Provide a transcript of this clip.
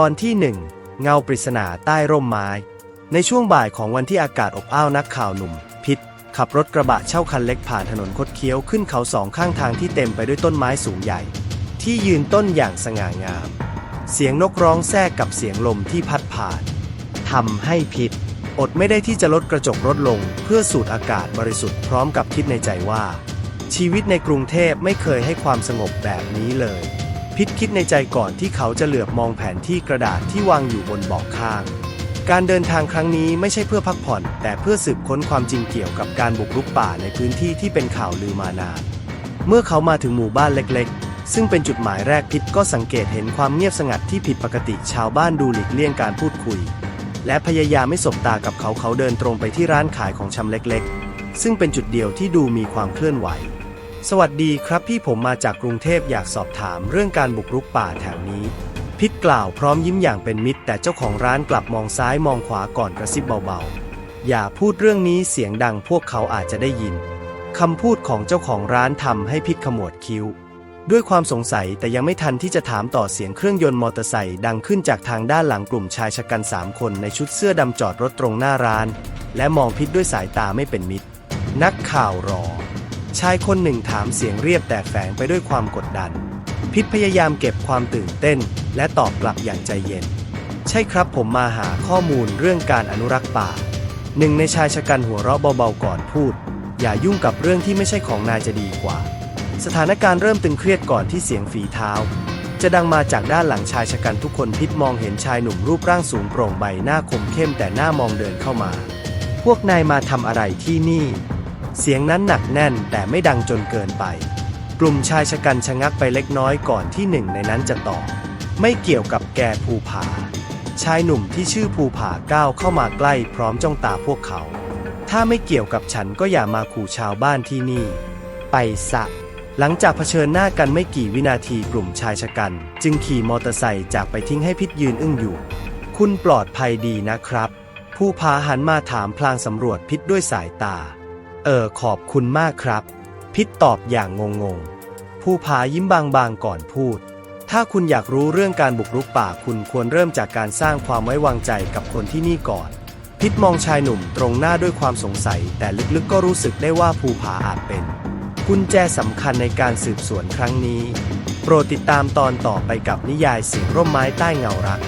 ตอนที่หนึ่งเงาปริศนาใต้ร่มไม้ ในช่วงบ่ายของวันที่อากาศอบอ้าวนักข่าวหนุ่ม พิษขับรถกระบะเช่าคันเล็กผ่านถนนคดเคี้ยวขึ้นเขาสองข้างทางที่เต็มไปด้วยต้นไม้สูงใหญ่ ที่ยืนต้นอย่างสง่างาม เสียงนกร้องแทรกกับเสียงลมที่พัดผ่านทำให้พิษอดไม่ได้ที่จะลดกระจกรถลง เพื่อสูดอากาศบริสุทธิ์พร้อมกับคิดในใจว่า ชีวิตในกรุงเทพไม่เคยให้ความสงบแบบนี้เลย พิษคิดในใจก่อนที่เขาจะเหลือบมองแผนที่กระดาษที่วางอยู่บนเบาะข้าง การเดินทางครั้งนี้ไม่ใช่เพื่อพักผ่อน แต่เพื่อสืบค้นความจริงเกี่ยวกับการบุกรุกป่าในพื้นที่ที่เป็นข่าวลือมานาน เมื่อเขามาถึงหมู่บ้านเล็กๆ ซึ่งเป็นจุดหมายแรกพิษก็สังเกตเห็นความเงียบสงัดที่ผิดปกติชาวบ้านดูหลีกเลี่ยงการพูดคุย และพยายามไม่สบตากับเขาเขาเดินตรงไปที่ร้านขายของชำเล็กๆ ซึ่งเป็นจุดเดียวที่ดูมีความเคลื่อนไหว สวัสดีครับพี่ผมมาจากกรุงเทพอยากสอบถามเรื่องการบุกรุกป่าแถวนี้ พิษกล่าวพร้อมยิ้มอย่างเป็นมิตร แต่เจ้าของร้านกลับมองซ้ายมองขวาก่อนกระซิบเบาๆ อย่าพูดเรื่องนี้เสียงดังพวกเขาอาจจะได้ยินคำพูดของเจ้าของร้านทำให้พิษขมวดคิ้ว ด้วยความสงสัยแต่ยังไม่ทันที่จะถามต่อเสียงเครื่องยนต์มอเตอร์ไซค์ดังขึ้นจากทางด้านหลังกลุ่มชายชะกันสามคนในชุดเสื้อดำจอดรถตรงหน้าร้าน และมองพิษด้วยสายตาไม่เป็นมิตร นักข่าวรอ ชายคนหนึ่งถามเสียงเรียบแต่แฝงไปด้วยความกดดัน พิษพยายามเก็บความตื่นเต้น และตอบกลับอย่างใจเย็น ใช่ครับผมมาหาข้อมูลเรื่องการอนุรักษ์ป่า หนึ่งในชายชะกันหัวเราะเบาๆก่อนพูด อย่ายุ่งกับเรื่องที่ไม่ใช่ของนายจะดีกว่า สถานการณ์เริ่มตึงเครียดก่อนที่เสียงฝีเท้า จะดังมาจากด้านหลังชายชะกันทุกคนพิษมองเห็นชายหนุ่มรูปร่างสูงโปร่งใบหน้าคมเข้มแต่หน้ามองเดินเข้ามา พวกนายมาทำอะไรที่นี่ เสียงนั้นหนักแน่นแต่ไม่ดังจนเกินไป กลุ่มชายชะกันชะงักไปเล็กน้อยก่อนที่หนึ่งในนั้นจะตอบไม่เกี่ยวกับแกภูผา ชายหนุ่มที่ชื่อภูผาก้าวเข้ามาใกล้พร้อมจ้องตาพวกเขา ถ้าไม่เกี่ยวกับฉันก็อย่ามาขู่ชาวบ้านที่นี่ ไปซะหลังจากเผชิญหน้ากันไม่กี่วินาทีกลุ่มชายชะกัน จึงขี่มอเตอร์ไซค์จากไปทิ้งให้พิษยืนอึ้งอยู่ คุณปลอดภัยดีนะครับผู้พาหันมาถามพลางสำรวจพิษด้วยสายตา เออขอบคุณมากครับ พิษตอบอย่างงงๆ ผู้พายิ้มบางๆก่อนพูด ถ้าคุณอยากรู้เรื่องการบุกรุกป่าคุณควรเริ่มจากการสร้างความไว้วางใจกับคนที่นี่ก่อน พิษมองชายหนุ่มตรงหน้าด้วยความสงสัย แต่ลึกๆก็รู้สึกได้ว่าภูผาอาจเป็น กุญแจสำคัญในการสืบสวนครั้งนี้ โปรดติดตามตอนต่อไปกับนิยายสีร่มไม้ใต้เงารัก